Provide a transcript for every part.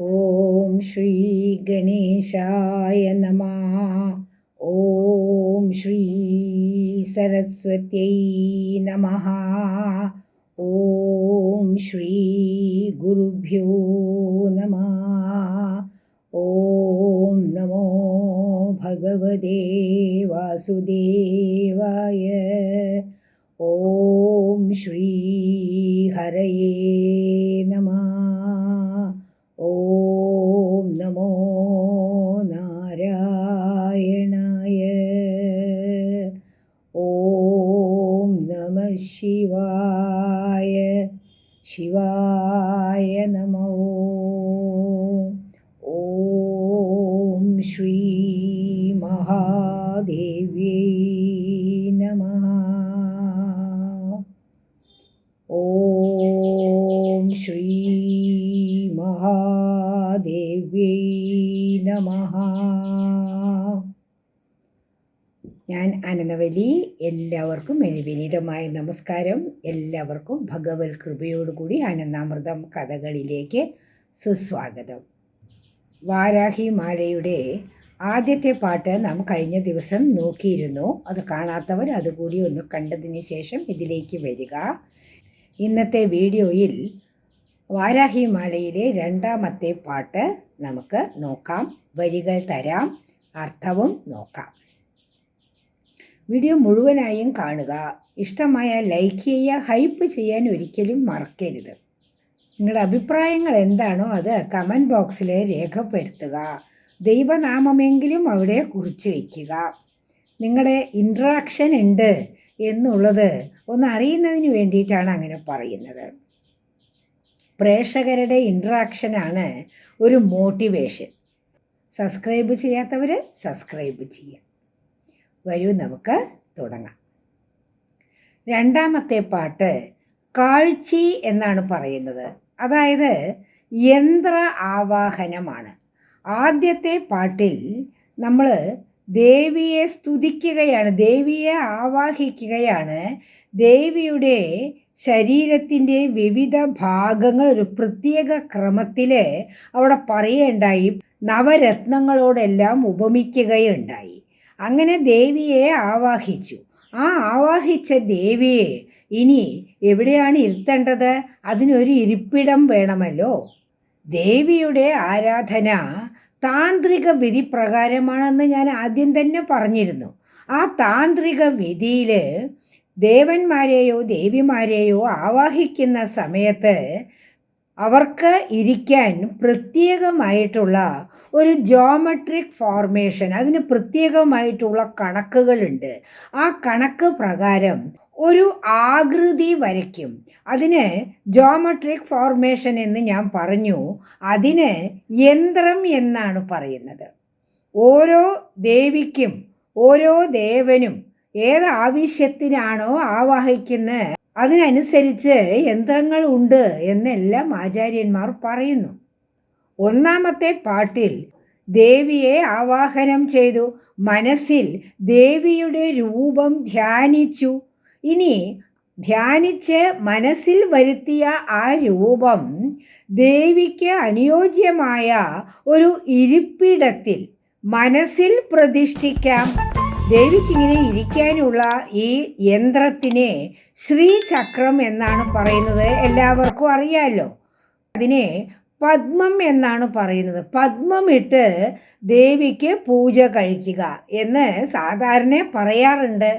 ഓം ശ്രീ ഗണേശായ നമ. ഓം ശ്രീ സരസ്വത്യൈ നമ. ഓം ശ്രീ ഗുരുഭ്യോ നമ. ഓം നമോ ഭഗവതേ വാസുദേവായ. ഓം ശ്രീ ഹരയേ ശിവായ നമോ ഓം ശ്രീ മഹാദേവ്യൈ നമ ഓം ശ്രീ മഹാദേവ്യൈ നമ ഞാൻ അനനവലി എല്ലാവർക്കും ഇനി വിനീതമായ നമസ്കാരം. എല്ലാവർക്കും ഭഗവത് കൃപയോടുകൂടി ആനന്ദാമൃതം കഥകളിലേക്ക് സുസ്വാഗതം. വാരാഹി മാലയുടെ ആദ്യത്തെ പാട്ട് നാം കഴിഞ്ഞ ദിവസം നോക്കിയിരുന്നു. അത് കാണാത്തവർ അതുകൂടി ഒന്ന് കണ്ടതിന് ശേഷം ഇതിലേക്ക് വരിക. ഇന്നത്തെ വീഡിയോയിൽ വാരാഹി മാലയിലെ രണ്ടാമത്തെ പാട്ട് നമുക്ക് നോക്കാം. വരികൾ തരാം അർത്ഥവും നോക്കാം. വീഡിയോ മുഴുവനായും കാണുക. ഇഷ്ടമായ ലൈക്ക് ചെയ്യുക ഹൈപ്പ് ചെയ്യാൻ ഒരിക്കലും മറക്കരുത്. നിങ്ങളുടെ അഭിപ്രായങ്ങൾ എന്താണോ അത് കമന്റ് ബോക്സിൽ രേഖപ്പെടുത്തുക. ദൈവനാമമെങ്കിലും അവിടെ കുറിച്ച് വയ്ക്കുക നിങ്ങളുടെ ഇൻട്രാക്ഷൻ ഉണ്ട് എന്നുള്ളത് ഒന്ന് അറിയുന്നതിന് വേണ്ടിയിട്ടാണ് അങ്ങനെ പറയുന്നത്. പ്രേക്ഷകരുടെ ഇൻട്രാക്ഷനാണ് ഒരു മോട്ടിവേഷൻ സബ്സ്ക്രൈബ് ചെയ്യാത്തവർ സബ്സ്ക്രൈബ് ചെയ്യാം വരൂ നമുക്ക് തുടങ്ങാം. രണ്ടാമത്തെ പാട്ട് കാഴ്ചി എന്നാണ് പറയുന്നത്. അതായത് യന്ത്ര ആവാഹനമാണ്. ആദ്യത്തെ പാട്ടിൽ നമ്മൾ ദേവിയെ സ്തുതിക്കുകയാണ് ദേവിയെ ആവാഹിക്കുകയാണ്. ദേവിയുടെ ശരീരത്തിന്റെ വിവിധ ഭാഗങ്ങൾ ഒരു പ്രത്യേക ക്രമത്തിൽ അവിടെ പറയുകയുണ്ടായി നവരത്നങ്ങളോടെല്ലാം ഉപമിക്കുകയുണ്ടായി. അങ്ങനെ ദേവിയെ ആവാഹിച്ചു. ആ ആവാഹിച്ച ദേവിയെ ഇനി എവിടെയാണ് ഇരുത്തേണ്ടത്? അതിനൊരു ഇരിപ്പിടം വേണമല്ലോ. ദേവിയുടെ ആരാധന താന്ത്രിക വിധി പ്രകാരമാണെന്ന് ഞാൻ ആദ്യം തന്നെ പറഞ്ഞിരുന്നു. ആ താന്ത്രിക വിധിയിൽ ദേവന്മാരെയോ ദേവിമാരെയോ ആവാഹിക്കുന്ന സമയത്ത് അവർക്ക് ഇരിക്കാൻ പ്രത്യേകമായിട്ടുള്ള ഒരു ജോമെട്രിക് ഫോർമേഷൻ അതിന് പ്രത്യേകമായിട്ടുള്ള കണക്കുകളുണ്ട്. ആ കണക്ക് പ്രകാരം ഒരു ആകൃതി വരയ്ക്കും. അതിന് ജോമെട്രിക് ഫോർമേഷൻ എന്ന് ഞാൻ പറഞ്ഞു. അതിന് യന്ത്രം എന്നാണ് പറയുന്നത്. ഓരോ ദേവിക്കും ഓരോ ദേവനും ഏത് ആവശ്യത്തിനാണോ ആവാഹിക്കുന്നത് അതിനനുസരിച്ച് യന്ത്രങ്ങൾ ഉണ്ട് എന്നെല്ലാം ആചാര്യന്മാർ പറയുന്നു. ഒന്നാമത്തെ പാട്ടിൽ ദേവിയെ ആവാഹനം ചെയ്തു. മനസ്സിൽ ദേവിയുടെ രൂപം ധ്യാനിച്ചു. ഇനി ധ്യാനിച്ച് മനസ്സിൽ വരുത്തിയ ആ രൂപം ദേവിക്ക് അനുയോജ്യമായ ഒരു ഇരിപ്പിടത്തിൽ മനസ്സിൽ പ്രതിഷ്ഠിക്കാം. ദേവിക്കിങ്ങനെ ഇരിക്കാനുള്ള ഈ യന്ത്രത്തിനെ ശ്രീചക്രം എന്നാണ് പറയുന്നത്. എല്ലാവർക്കും അറിയാമല്ലോ അതിനെ പത്മം എന്നാണ് പറയുന്നത്. പത്മം ഇട്ട് ദേവിക്ക് പൂജ കഴിക്കുക എന്ന് സാധാരണ പറയാറുണ്ട്.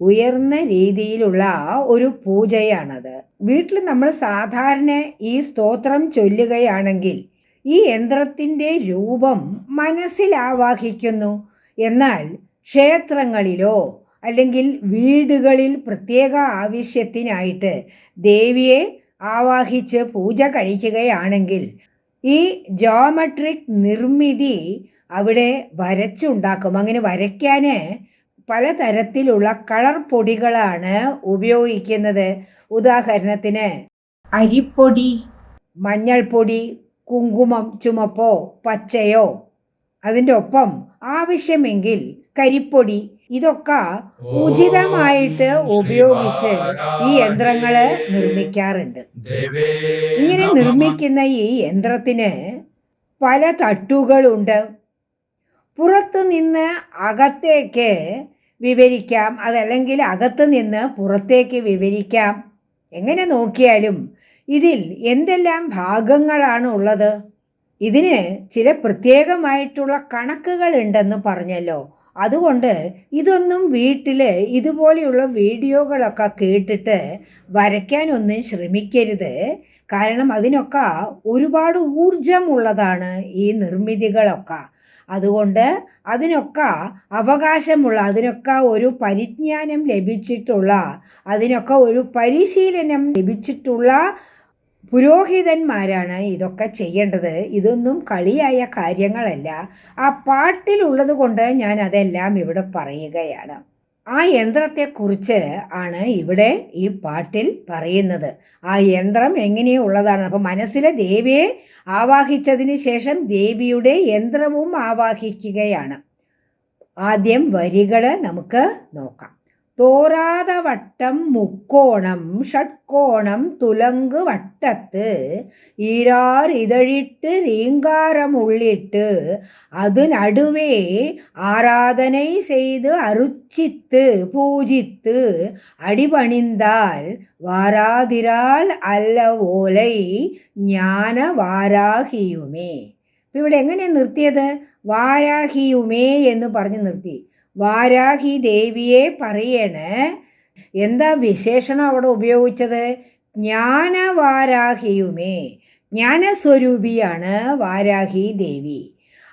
ഉയർന്ന രീതിയിലുള്ള ഒരു പൂജയാണത്. വീട്ടിൽ നമ്മൾ സാധാരണ ഈ സ്തോത്രം ചൊല്ലുകയാണെങ്കിൽ ഈ യന്ത്രത്തിന്റെ രൂപം മനസ്സിലാവാഹിക്കുന്നു എന്നാൽ ക്ഷേത്രങ്ങളിലോ അല്ലെങ്കിൽ വീടുകളിൽ പ്രത്യേക ആവശ്യത്തിനായിട്ട് ദേവിയെ ആവാഹിച്ച് പൂജ കഴിക്കുകയാണെങ്കിൽ ഈ ജോമെട്രിക് നിർമ്മിതി അവിടെ വരച്ചുണ്ടാക്കും. അങ്ങനെ വരയ്ക്കാൻ പലതരത്തിലുള്ള കളർ പൊടികളാണ് ഉപയോഗിക്കുന്നത്. ഉദാഹരണത്തിന് അരിപ്പൊടി മഞ്ഞൾപ്പൊടി കുങ്കുമം ചുമപ്പോ പച്ചയോ. അതിന്റെ ഒപ്പം ആവശ്യമെങ്കിൽ കരിപ്പൊടി ഇതൊക്കെ ഉചിതമായിട്ട് ഉപയോഗിച്ച് ഈ യന്ത്രങ്ങൾ നിർമ്മിക്കാറുണ്ട്. ഇങ്ങനെ നിർമ്മിക്കുന്ന ഈ യന്ത്രത്തിന് പല തട്ടുകളുണ്ട്. പുറത്തു നിന്ന് അകത്തേക്ക് വിവരിക്കാം. അതല്ലെങ്കിൽ അകത്ത് നിന്ന് പുറത്തേക്ക് വിവരിക്കാം. എങ്ങനെ നോക്കിയാലും ഇതിൽ എന്തെല്ലാം ഭാഗങ്ങളാണ് ഉള്ളത്? ഇതിന് ചില പ്രത്യേകമായിട്ടുള്ള കണക്കുകൾ ഉണ്ടെന്ന് പറഞ്ഞല്ലോ. അതുകൊണ്ട് ഇതൊന്നും വീട്ടിൽ ഇതുപോലെയുള്ള വീഡിയോകളൊക്കെ കേട്ടിട്ട് വരയ്ക്കാനൊന്നും ശ്രമിക്കരുത്. കാരണം അതിനൊക്കെ ഒരുപാട് ഊർജമുള്ളതാണ് ഈ നിർമ്മിതികളൊക്കെ. അതുകൊണ്ട് അതിനൊക്കെ അവകാശമുള്ള അതിനൊക്കെ ഒരു പരിജ്ഞാനം ലഭിച്ചിട്ടുള്ള അതിനൊക്കെ ഒരു പരിശീലനം ലഭിച്ചിട്ടുള്ള പുരോഹിതന്മാരാണ് ഇതൊക്കെ ചെയ്യേണ്ടത്. ഇതൊന്നും കളിയായ കാര്യങ്ങളല്ല. ആ പാട്ടിലുള്ളത് കൊണ്ട് ഞാൻ അതെല്ലാം ഇവിടെ പറയുകയാണ്. ആ യന്ത്രത്തെക്കുറിച്ച് ആണ് ഇവിടെ ഈ പാട്ടിൽ പറയുന്നത്. ആ യന്ത്രം എങ്ങനെയുള്ളതാണ് അപ്പോൾ മനസ്സിലെ ദേവിയെ ആവാഹിച്ചതിന് ശേഷം ദേവിയുടെ യന്ത്രവും ആവാഹിക്കുകയാണ്. ആദ്യം വരികൾ നമുക്ക് നോക്കാം. தோராத வட்டம் முக்கோணம் ஷட்கோணம் துலங்கு வட்டத்து. ஈரார் இதழிட்டு ரீங்காரம் உள்ளிட்டு அது நடுவே ஆராதனை செய்து அருச்சித்து பூஜித்து அடிபணிந்தால் வாராதிரால் அல்ல ஓலை ஞான വാരാഹിയുമേ ഇപ്പം ഇവിടെ എങ്ങനെയാണ് നിർത്തിയത്? വാരാഹിയുമേ എന്ന് പറഞ്ഞ് നിർത്തി. വാരാഹി ദേവിയെ പറയണ്. എന്താ വിശേഷണം അവിടെ ഉപയോഗിച്ചത്? ജ്ഞാനവാരാഹിയുമേ. ജ്ഞാനസ്വരൂപിയാണ് വാരാഹി ദേവി.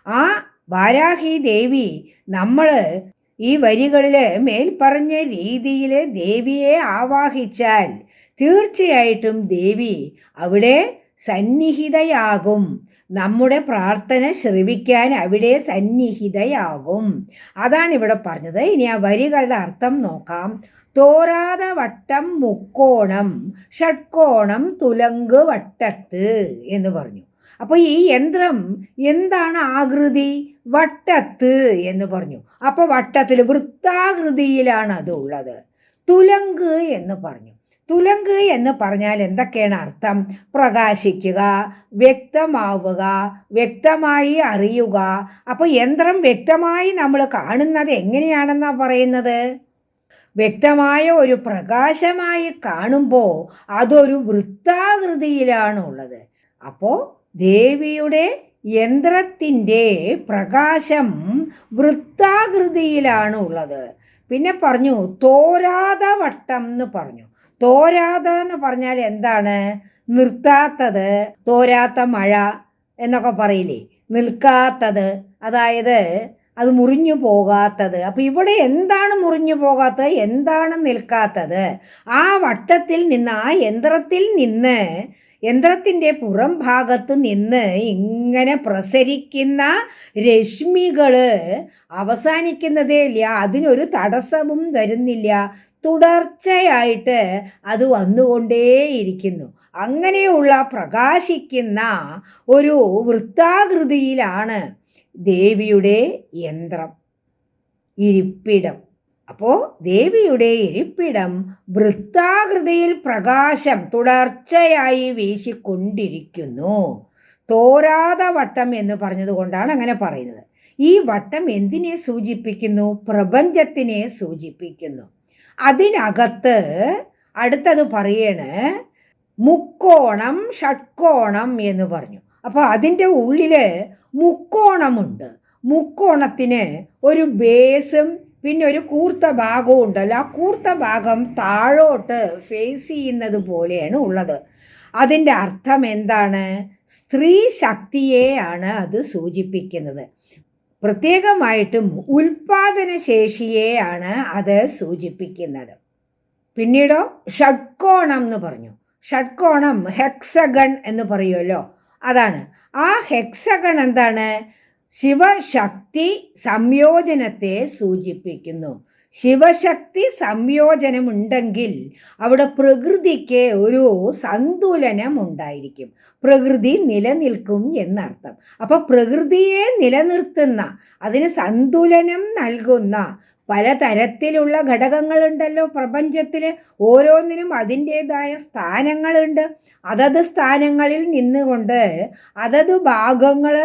ആ വാരാഹി ദേവി നമ്മൾ ഈ വരികളിൽ മേൽപ്പറഞ്ഞ രീതിയിൽ ദേവിയെ ആവാഹിച്ചാൽ തീർച്ചയായിട്ടും ദേവി അവിടെ സന്നിഹിതയാകും. നമ്മുടെ പ്രാർത്ഥന ശ്രവിക്കാൻ അവിടെ സന്നിഹിതയാകും. അതാണ് ഇവിടെ പറഞ്ഞത്. ഇനി ആ വരികളുടെ അർത്ഥം നോക്കാം. തോരാത വട്ടം മുക്കോണം ഷട്കോണം തുലങ്ക് വട്ടത്ത് എന്ന് പറഞ്ഞു. അപ്പോൾ ഈ യന്ത്രം എന്താണ് ആകൃതി? വട്ടത്ത് എന്ന് പറഞ്ഞു. അപ്പോൾ വട്ടത്തിൽ വൃത്താകൃതിയിലാണ് ഉള്ളത് തുലങ്ക് എന്ന് പറഞ്ഞു. തുലങ്ക് എന്ന് പറഞ്ഞാൽ എന്തൊക്കെയാണ് അർത്ഥം? പ്രകാശിക്കുക വ്യക്തമാവുക വ്യക്തമായി അറിയുക. അപ്പോൾ യന്ത്രം വ്യക്തമായി നമ്മൾ കാണുന്നത് എങ്ങനെയാണെന്നാണ് പറയുന്നത്? വ്യക്തമായ ഒരു പ്രകാശമായി കാണുമ്പോൾ അതൊരു വൃത്താകൃതിയിലാണ് ഉള്ളത്. അപ്പോൾ ദേവിയുടെ യന്ത്രത്തിന്റെ പ്രകാശം വൃത്താകൃതിയിലാണ് ഉള്ളത്. പിന്നെ പറഞ്ഞു തോരാത വട്ടം എന്ന് പറഞ്ഞു. തോരാത എന്ന് പറഞ്ഞാൽ എന്താണ്? നിർത്താത്തത് തോരാത്ത മഴ എന്നൊക്കെ പറയില്ലേ? നിൽക്കാത്തത് അതായത് അത് മുറിഞ്ഞു പോകാത്തത്. അപ്പോൾ ഇവിടെ എന്താണ് മുറിഞ്ഞു പോകാത്തത്? എന്താണ് നിൽക്കാത്തത്? ആ വട്ടത്തിൽ നിന്ന് ആ യന്ത്രത്തിൽ നിന്ന് യന്ത്രത്തിന്റെ പുറം ഭാഗത്ത് നിന്ന് ഇങ്ങനെ പ്രസരിക്കുന്ന രശ്മികൾ അവസാനിക്കുന്നതേ ഇല്ല. അതിനൊരു തടസ്സവും വരുന്നില്ല. തുടർച്ചയായിട്ട് അത് വന്നുകൊണ്ടേയിരിക്കുന്നു. അങ്ങനെയുള്ള പ്രകാശിക്കുന്ന ഒരു വൃത്താകൃതിയിലാണ് ദേവിയുടെ യന്ത്രം. ഇരിപ്പിടം. അപ്പോൾ ദേവിയുടെ ഇരിപ്പിടം വൃത്താകൃതിയിൽ പ്രകാശം തുടർച്ചയായി വീശിക്കൊണ്ടിരിക്കുന്നു. തോരാത വട്ടം എന്ന് പറഞ്ഞതുകൊണ്ടാണ് അങ്ങനെ പറയുന്നത്. ഈ വട്ടം എന്തിനെ സൂചിപ്പിക്കുന്നു? പ്രപഞ്ചത്തിനെ സൂചിപ്പിക്കുന്നു. അതിനകത്ത് അടുത്തത് പറയണ് മുക്കോണം ഷട്കോണം എന്ന് പറഞ്ഞു. അപ്പോൾ അതിന്റെ ഉള്ളിൽ മുക്കോണമുണ്ട്. മുക്കോണത്തിന് ഒരു ബേസും പിന്നെ ഒരു കൂർത്ത ഭാഗവും ഉണ്ടല്ലോ. ആ കൂർത്ത ഭാഗം താഴോട്ട് ഫേസ് ചെയ്യുന്നത് പോലെയാണ് ഉള്ളത്. അതിന്റെ അർത്ഥം എന്താണ്? സ്ത്രീ ശക്തിയെയാണ് അത് സൂചിപ്പിക്കുന്നത്. പ്രത്യേകമായിട്ടും ഉൽപാദന ശേഷിയെയാണ് അത് സൂചിപ്പിക്കുന്നത്. പിന്നീടോ ഷഡ്കോണം എന്ന് പറഞ്ഞു. ഷഡ്കോണം ഹെക്സഗൺ എന്ന് പറയുമല്ലോ. അതാണ്. ആ ഹെക്സഗൺ എന്താണ്? ശിവശക്തി സംയോജനത്തെ സൂചിപ്പിക്കുന്നു. ശിവശക്തി സംയോജനമുണ്ടെങ്കിൽ അവിടെ പ്രകൃതിക്ക് ഒരു സന്തുലനം ഉണ്ടായിരിക്കും പ്രകൃതി നിലനിൽക്കും എന്നർത്ഥം. അപ്പോൾ പ്രകൃതിയെ നിലനിർത്തുന്ന അതിന് സന്തുലനം നൽകുന്ന പല പലതരത്തിലുള്ള ഘടകങ്ങളുണ്ടല്ലോ പ്രപഞ്ചത്തിൽ ഓരോന്നിനും അതിന്റേതായ സ്ഥാനങ്ങളുണ്ട്. അതത് സ്ഥാനങ്ങളിൽ നിന്നുകൊണ്ട് അതത് ഭാഗങ്ങൾ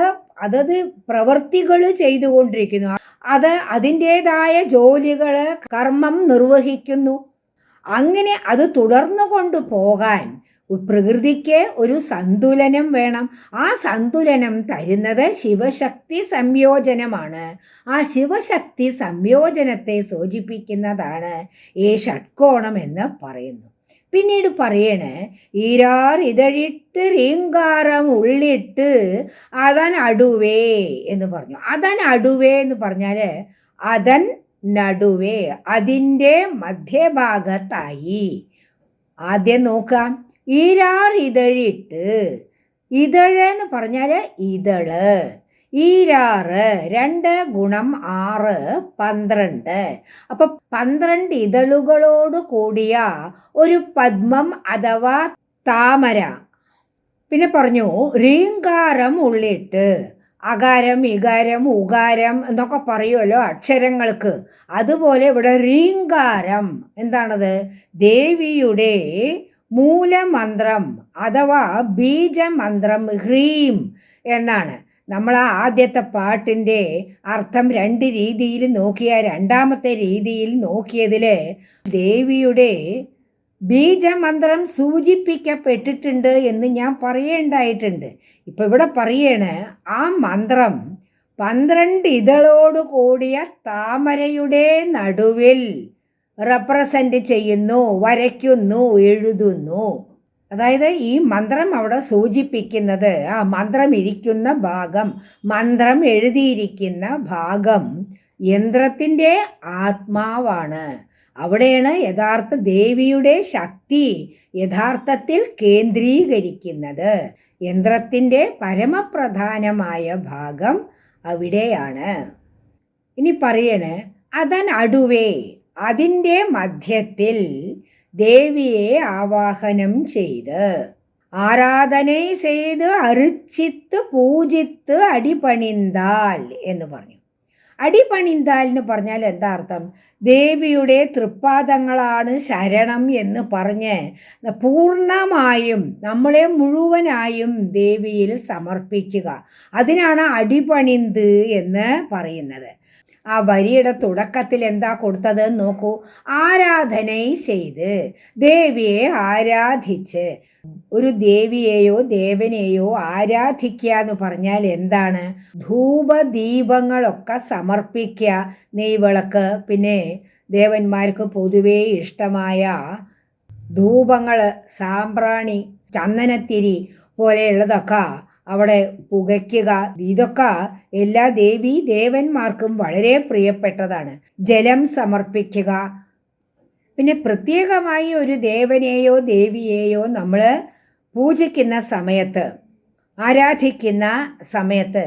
അതത് പ്രവൃത്തികൾ ചെയ്തുകൊണ്ടിരിക്കുന്നു. അത് അതിന്റേതായ ജോലികൾ കർമ്മം നിർവഹിക്കുന്നു. അങ്ങനെ അത് തുടർന്നു കൊണ്ടുപോകാൻ പ്രകൃതിക്ക് ഒരു സന്തുലനം വേണം. ആ സന്തുലനം തരുന്നത് ശിവശക്തി സംയോജനമാണ്. ആ ശിവശക്തി സംയോജനത്തെ സൂചിപ്പിക്കുന്നതാണ് ഈ ഷഡ്കോണം എന്ന് പറയുന്നു പിന്നീട് പറയണേ ഈരാർ ഇതഴിട്ട് റീങ്കാരം ഉള്ളിട്ട് അതൻ അടുവേ എന്ന് പറഞ്ഞു. അതൻ അടുവേ എന്ന് പറഞ്ഞാൽ അതൻ നടുവേ അതിന്റെ മധ്യഭാഗത്തായി. ആദ്യം നോക്കാം. ഈരാർ ഇതഴിട്ട് ഇതഴ് എന്ന് പറഞ്ഞാൽ ഇതൾ. ഈരാറ് രണ്ട് ഗുണം ആറ് പന്ത്രണ്ട്. അപ്പൊ പന്ത്രണ്ട് ഇതളുകളോട് കൂടിയ ഒരു പത്മം അഥവാ താമര. പിന്നെ പറഞ്ഞു റീങ്കാരം ഉള്ളിട്ട് അകാരം ഇകാരം ഉകാരം എന്നൊക്കെ പറയുമല്ലോ അക്ഷരങ്ങൾക്ക്. അതുപോലെ ഇവിടെ റീങ്കാരം എന്താണത്? ദേവിയുടെ മൂലമന്ത്രം അഥവാ ബീജമന്ത്രം ഹ്രീം എന്നാണ്. നമ്മൾ ആ ആദ്യത്തെ പാട്ടിന്റെ അർത്ഥം രണ്ട് രീതിയിൽ നോക്കിയ രണ്ടാമത്തെ രീതിയിൽ നോക്കിയതിൽ ദേവിയുടെ ബീജമന്ത്രം സൂചിപ്പിക്കപ്പെട്ടിട്ടുണ്ട് എന്ന് ഞാൻ പറയേണ്ടായിട്ടുണ്ട്. ഇപ്പം ഇവിടെ പറയണ് ആ മന്ത്രം പന്ത്രണ്ട് ഇതളോട് കൂടിയ താമരയുടെ നടുവിൽ റെപ്രസെന്റ് ചെയ്യുന്നു വരയ്ക്കുന്നു എഴുതുന്നു. അതായത് ഈ മന്ത്രം അവിടെ സൂചിപ്പിക്കുന്നത് ആ മന്ത്രം ഇരിക്കുന്ന ഭാഗം മന്ത്രം എഴുതിയിരിക്കുന്ന ഭാഗം യന്ത്രത്തിന്റെ ആത്മാവാണ്. അവിടെയാണ് യഥാർത്ഥ ദേവിയുടെ ശക്തി യഥാർത്ഥത്തിൽ കേന്ദ്രീകരിക്കുന്നത്. യന്ത്രത്തിന്റെ പരമപ്രധാനമായ ഭാഗം അവിടെയാണ്. ഇനി പറയണേ അതൻ അടുവേ അതിന്റെ മധ്യത്തിൽ ദേവിയെ ആവാഹനം ചെയ്ത് ആരാധന ചെയ്ത് അരിച്ചിത്ത് പൂജിത്ത് അടിപണിന്താൽ എന്ന് പറഞ്ഞു. അടിപണിന്താൽ എന്ന് പറഞ്ഞാൽ എന്താ അർത്ഥം? ദേവിയുടെ തൃപ്പാദങ്ങളാണ് ശരണം എന്ന് പറഞ്ഞ് പൂർണമായും നമ്മളെ മുഴുവനായും ദേവിയിൽ സമർപ്പിക്കുക. അതിനാണ് അടിപണിന്ത് എന്ന് പറയുന്നത്. ആ വരിയുടെ തുടക്കത്തിൽ എന്താ കൊടുത്തത് നോക്കൂ. ആരാധന ചെയ്ത് ദേവിയെ ആരാധിച്ച്. ഒരു ദേവിയെയോ ദേവനെയോ ആരാധിക്കുക എന്ന് പറഞ്ഞാൽ എന്താണ്? ധൂപദീപങ്ങളൊക്കെ സമർപ്പിക്കുക. നെയ്വിളക്ക് പിന്നെ ദേവന്മാർക്ക് പൊതുവേ ഇഷ്ടമായ ധൂപങ്ങൾ സാമ്പ്രാണി ചന്ദനത്തിരി പോലെയുള്ളതൊക്കെ അവിടെ പുകയ്ക്കുക. ഇതൊക്കെ എല്ലാ ദേവി ദേവന്മാർക്കും വളരെ പ്രിയപ്പെട്ടതാണ്. ജലം സമർപ്പിക്കുക. പിന്നെ പ്രത്യേകമായി ഒരു ദേവനെയോ ദേവിയെയോ നമ്മൾ പൂജിക്കുന്ന സമയത്ത് ആരാധിക്കുന്ന സമയത്ത്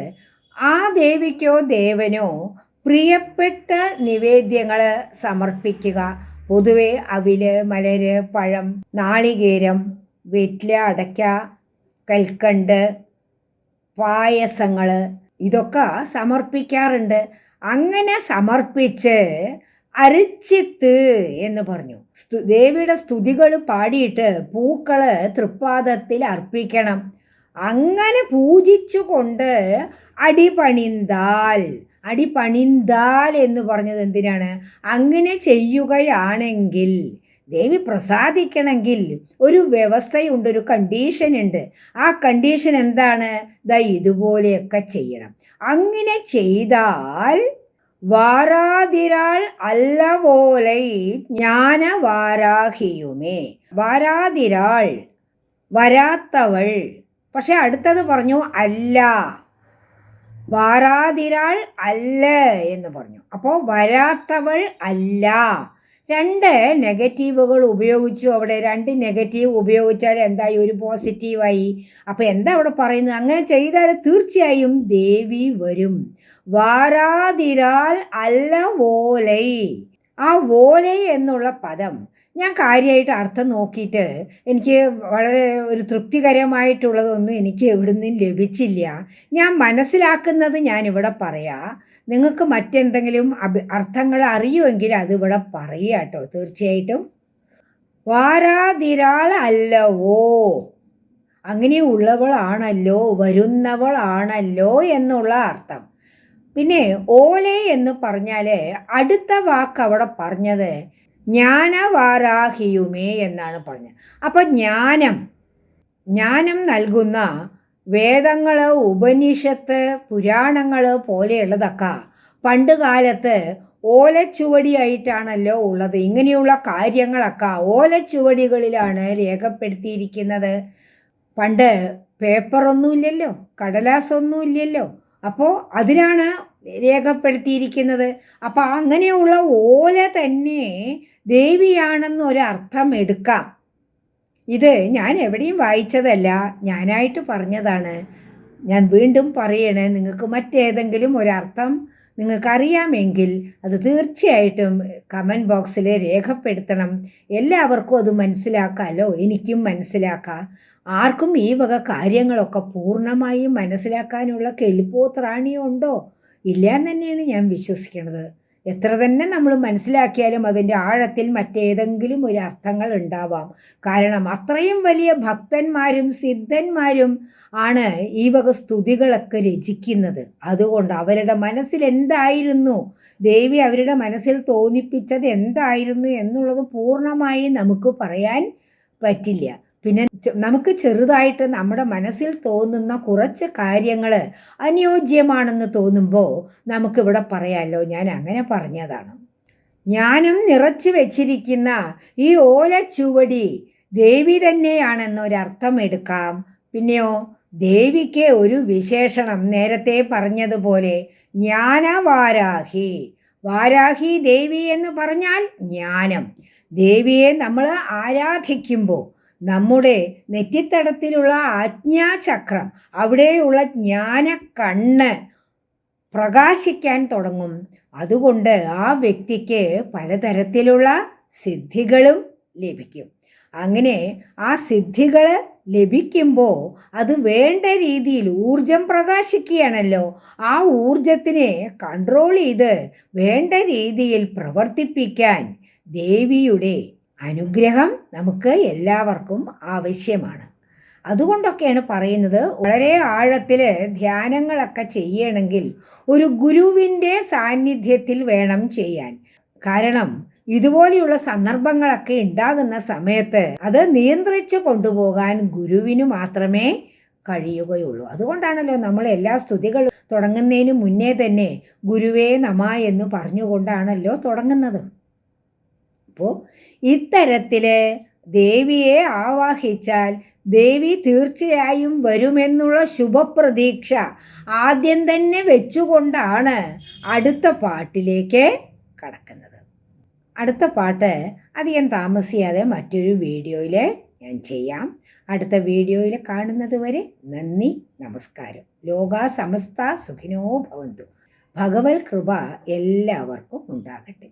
ആ ദേവിക്കോ ദേവനോ പ്രിയപ്പെട്ട നിവേദ്യങ്ങൾ സമർപ്പിക്കുക. പൊതുവെ അവിൽ മലര് പഴം നാളികേരം വെറ്റില അടയ്ക്ക കൽക്കണ്ട് പായസങ്ങൾ ഇതൊക്കെ സമർപ്പിക്കാറുണ്ട്. അങ്ങനെ സമർപ്പിച്ച് അരിച്ചിത്ത് എന്ന് പറഞ്ഞു. ദേവിയുടെ സ്തുതികൾ പാടിയിട്ട് പൂക്കൾ തൃപ്പാദത്തിൽ അർപ്പിക്കണം. അങ്ങനെ പൂജിച്ചുകൊണ്ട് അടിപണിന്താൽ അടിപണിന്താൽ എന്ന് പറഞ്ഞത് എന്തിനാണ്? അങ്ങനെ ചെയ്യുകയാണെങ്കിൽ ദേവി പ്രസാദിക്കണമെങ്കിൽ ഒരു വ്യവസ്ഥയുണ്ട് ഒരു കണ്ടീഷൻ ഉണ്ട്. ആ കണ്ടീഷൻ എന്താണ്? ദാ ഇതുപോലെയൊക്കെ ചെയ്യണം. അങ്ങനെ ചെയ്താൽ വാരാതിരാൾ അല്ലവോലൈ ജ്ഞാന വാരാഹിയുമേ വാരാതിരാൾ വരാത്തവൾ. പക്ഷെ അടുത്തത് പറഞ്ഞു അല്ല. വാരാതിരാൾ അല്ല എന്ന് പറഞ്ഞു. അപ്പോൾ വരാത്തവൾ അല്ല. രണ്ട് നെഗറ്റീവുകൾ ഉപയോഗിച്ചു. അവിടെ രണ്ട് നെഗറ്റീവ് ഉപയോഗിച്ചാൽ എന്തായി? ഒരു പോസിറ്റീവായി. അപ്പോൾ എന്താ അവിടെ പറയുന്നത്? അങ്ങനെ ചെയ്താൽ തീർച്ചയായും ദേവി വരും. വാരാതിരാൽ അല്ല ഓലൈ ആ ഓലൈ എന്നുള്ള പദം ഞാൻ കാര്യമായിട്ട് അർത്ഥം നോക്കിയിട്ട് എനിക്ക് വളരെ ഒരു തൃപ്തികരമായിട്ടുള്ളതൊന്നും എനിക്ക് എവിടുന്നും ലഭിച്ചില്ല. ഞാൻ മനസ്സിലാക്കുന്നത് ഞാനിവിടെ പറയാം. നിങ്ങൾക്ക് മറ്റെന്തെങ്കിലും അർത്ഥങ്ങൾ അറിയുമെങ്കിൽ അതിവിടെ പറയുക കേട്ടോ. തീർച്ചയായിട്ടും. വാരാതിരാൾ അല്ലവോ അങ്ങനെയുള്ളവളാണല്ലോ വരുന്നവളാണല്ലോ എന്നുള്ള അർത്ഥം. പിന്നെ ഓലെ എന്ന് പറഞ്ഞാൽ അടുത്ത വാക്ക് അവിടെ പറഞ്ഞത് ജ്ഞാനവാരാഹിയുമേ എന്നാണ് പറഞ്ഞത്. അപ്പം ജ്ഞാനം ജ്ഞാനം നൽകുന്ന വേദങ്ങൾ ഉപനിഷത്ത് പുരാണങ്ങൾ പോലെയുള്ളതൊക്കെ പണ്ട് കാലത്ത് ഓലച്ചുവടിയായിട്ടാണല്ലോ ഉള്ളത്. ഇങ്ങനെയുള്ള കാര്യങ്ങളൊക്കെ ഓലച്ചുവടികളിലാണ് രേഖപ്പെടുത്തിയിരിക്കുന്നത്. പണ്ട് പേപ്പറൊന്നുമില്ലല്ലോ കടലാസൊന്നുമില്ലല്ലോ. അപ്പോൾ അതിനാണ് രേഖപ്പെടുത്തിയിരിക്കുന്നത്. അപ്പോൾ അങ്ങനെയുള്ള ഓല തന്നെ ദേവിയാണെന്നൊരർത്ഥം എടുക്കാം. ഇത് ഞാൻ എവിടെയും വായിച്ചതല്ല ഞാനായിട്ട് പറഞ്ഞതാണ്. ഞാൻ വീണ്ടും പറയണേ നിങ്ങൾക്ക് മറ്റേതെങ്കിലും ഒരർത്ഥം നിങ്ങൾക്കറിയാമെങ്കിൽ അത് തീർച്ചയായിട്ടും കമന്റ് ബോക്സിൽ രേഖപ്പെടുത്തണം. എല്ലാവർക്കും അത് മനസ്സിലാക്കാമല്ലോ എനിക്കും മനസ്സിലാക്കാം. ആർക്കും ഈ വക കാര്യങ്ങളൊക്കെ പൂർണമായും മനസ്സിലാക്കാനുള്ള കെലിപ്പോ ത്രാണിയോ ഉണ്ടോ ഇല്ല തന്നെയാണ് ഞാൻ വിശ്വസിക്കുന്നത് എത്ര തന്നെ നമ്മൾ മനസ്സിലാക്കിയാലും അതിന്റെ ആഴത്തിൽ മറ്റേതെങ്കിലും ഒരു അർത്ഥങ്ങൾ ഉണ്ടാവാം. കാരണം അത്രയും വലിയ ഭക്തന്മാരും സിദ്ധന്മാരും ആണ് ഈ വക സ്തുതികളൊക്കെ രചിക്കുന്നത്. അതുകൊണ്ട് അവരുടെ മനസ്സിൽ എന്തായിരുന്നു? ദേവി അവരുടെ മനസ്സിൽ തോന്നിപ്പിച്ചത് എന്തായിരുന്നു എന്നുള്ളത് പൂർണമായി നമുക്ക് പറയാൻ പറ്റില്ല. പിന്നെ നമുക്ക് ചെറുതായിട്ട് നമ്മുടെ മനസ്സിൽ തോന്നുന്ന കുറച്ച് കാര്യങ്ങൾ അനുയോജ്യമാണെന്ന് തോന്നുമ്പോൾ നമുക്കിവിടെ പറയാമല്ലോ ഞാൻ അങ്ങനെ പറഞ്ഞതാണ്. ജ്ഞാനം നിറച്ചു വെച്ചിരിക്കുന്ന ഈ ഓല ചുവടി ദേവി തന്നെയാണെന്നൊരർത്ഥം എടുക്കാം. പിന്നെയോ ദേവിക്ക് ഒരു വിശേഷണം നേരത്തെ പറഞ്ഞതുപോലെ ജ്ഞാനവാരാഹി. വാരാഹി ദേവി എന്ന് പറഞ്ഞാൽ ജ്ഞാനം. ദേവിയെ നമ്മൾ ആരാധിക്കുമ്പോൾ നമ്മുടെ നെറ്റിത്തടത്തിലുള്ള ആജ്ഞാചക്രം അവിടെയുള്ള ജ്ഞാന കണ്ണ് പ്രകാശിക്കാൻ തുടങ്ങും. അതുകൊണ്ട് ആ വ്യക്തിക്ക് പലതരത്തിലുള്ള സിദ്ധികളും ലഭിക്കും. അങ്ങനെ ആ സിദ്ധികൾ ലഭിക്കുമ്പോൾ അത് വേണ്ട രീതിയിൽ ഊർജം പ്രകാശിക്കുകയാണല്ലോ. ആ ഊർജത്തിനെ കൺട്രോൾ ചെയ്ത് വേണ്ട രീതിയിൽ പ്രവർത്തിപ്പിക്കാൻ ദേവിയുടെ അനുഗ്രഹം നമുക്ക് എല്ലാവർക്കും ആവശ്യമാണ്. അതുകൊണ്ടൊക്കെയാണ് പറയുന്നത് വളരെ ആഴത്തിൽ ധ്യാനങ്ങളൊക്കെ ചെയ്യണമെങ്കിൽ ഒരു ഗുരുവിന്റെ സാന്നിധ്യത്തിൽ വേണം ചെയ്യാൻ. കാരണം ഇതുപോലെയുള്ള സന്ദർഭങ്ങളൊക്കെ ഉണ്ടാകുന്ന സമയത്ത് അത് നിയന്ത്രിച്ചു കൊണ്ടുപോകാൻ ഗുരുവിന് മാത്രമേ കഴിയുകയുള്ളൂ. അതുകൊണ്ടാണല്ലോ നമ്മൾ എല്ലാ സ്തുതികളും തുടങ്ങുന്നതിന് മുന്നേ തന്നെ ഗുരുവേ നമ എന്ന് പറഞ്ഞുകൊണ്ടാണല്ലോ തുടങ്ങുന്നത്. അപ്പോൾ ഇത്തരത്തിൽ ദേവിയെ ആവാഹിച്ചാൽ ദേവി തീർച്ചയായും വരുമെന്നുള്ള ശുഭപ്രതീക്ഷ ആദ്യം തന്നെ വെച്ചുകൊണ്ടാണ് അടുത്ത പാട്ടിലേക്ക് കടക്കുന്നത്. അടുത്ത പാട്ട് അധികം താമസിയാതെ മറ്റൊരു വീഡിയോയിൽ ഞാൻ ചെയ്യാം. അടുത്ത വീഡിയോയിൽ കാണുന്നത് വരെ നന്ദി നമസ്കാരം. ലോക സമസ്ത സുഖിനോ ഭവന്തു. ഭഗവത് കൃപ എല്ലാവർക്കും ഉണ്ടാകട്ടെ.